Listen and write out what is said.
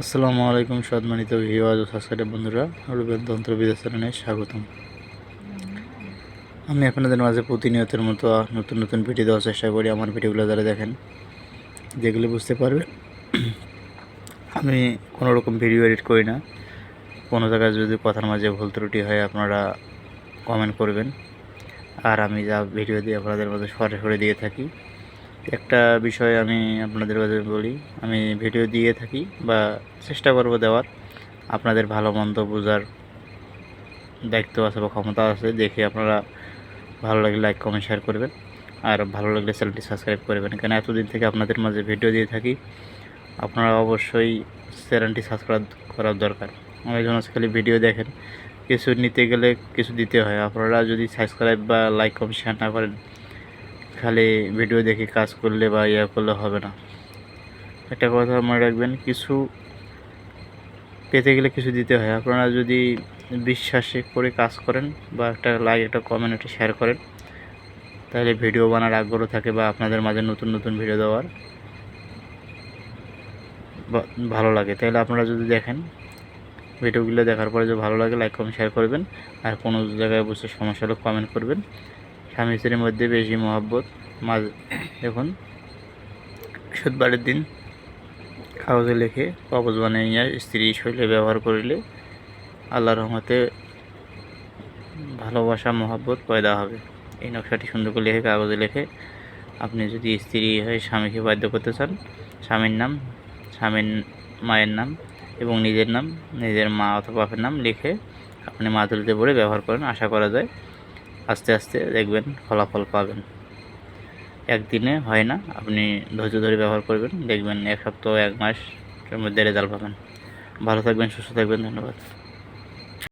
আসসালামু আলাইকুম সম্মানিত ভিওয়াজ ও সাবস্ক্রাইব বন্ধুরা, রুবেল তন্ত্র বিদ্যাচরণে স্বাগতম। আমি আপনাদের মাঝে প্রতিনিয়তের মতো নতুন নতুন ভিডিও দেওয়ার চেষ্টা করি। আমার ভিডিওগুলো যারা দেখেন যেগুলো বুঝতে পারবে আমি কোনো রকম ভিডিও এডিট করি না। কোনো জায়গায় যদি কথার মাঝে ভুল ত্রুটি হয়, আপনারা কমেন্ট করবেন। আর আমি যা ভিডিও দিয়ে আপনাদের মাঝে সরাসরি দিয়ে থাকি। একটা বিষয় আমি আপনাদের কাছে বলি। আমি ভিডিও দিয়ে থাকি বা চেষ্টা করব দেওয়ার। আপনাদের ভালো মন্দ বোঝার দায়িত্ব আছে বা ক্ষমতা আছে দেখে আপনারা ভালো লাগলে লাইক কমেন্ট শেয়ার করবেন। আর ভালো লাগলে চ্যানেলটি সাবস্ক্রাইব করবেন। কেন এতদিন থেকে আপনাদের মাঝে ভিডিও দিয়ে থাকি, আপনারা অবশ্যই চ্যানেলটি সাবস্ক্রাইব করার দরকার। অনেকজন খালি ভিডিও দেখেন, কিছু নিতে গেলে কিছু দিতে হয়। আপনারা যদি সাবস্ক্রাইব বা লাইক কমেন্ট শেয়ার না করেন খালি ভিডিও দেখে কাজ করলে বা ইয়া করলে হবে না। একটা কথা মনে রাখবেন, কিছু পেতে গেলে কিছু দিতে হয়। আপনারা যদি বিশ্বাসে করে কাজ করেন বা একটা লাইক একটা কমেন্ট একটা শেয়ার করেন, তাহলে ভিডিও বানার আগ্রহ থাকে বা আপনাদের মাঝে নতুন নতুন ভিডিও দেওয়ার ভালো লাগে। তাহলে আপনারা যদি দেখেন ভিডিওগুলো দেখার পরে যদি ভালো লাগে লাইক কমেন্ট শেয়ার করবেন। আর কোনো জায়গায় বসে সমস্যা হলে কমেন্ট করবেন। স্বামী স্ত্রীর মধ্যে বেশি মহাব্বত। মাঝ দেখুন বৃহস্পতিবারের দিন কাগজে লিখে কবজ বানিয়ে স্ত্রী শৈলে ব্যবহার করিলে আল্লাহ রহমতে ভালোবাসা, মহব্বত পয়দা হবে। এই নকশাটি সুন্দর করে লিখে কাগজে লিখে আপনি যদি স্ত্রী হয়ে স্বামীকে বাধ্য করতে চান, স্বামীর নাম, স্বামীর মায়ের নাম এবং নিজের নাম, নিজের মা অথবা বাপের নাম লিখে আপনি মাদুলিতে পড়ে ব্যবহার করেন। আশা করা যায় আস্তে আস্তে দেখবেন ফলাফল পাবেন। একদিনে হয় না, আপনি ধৈর্য ধরে ব্যবহার করবেন, দেখবেন এক সপ্তাহ, এক মাসের মধ্যে রেজাল্ট পাবেন। ভালো থাকবেন, সুস্থ থাকবেন, ধন্যবাদ।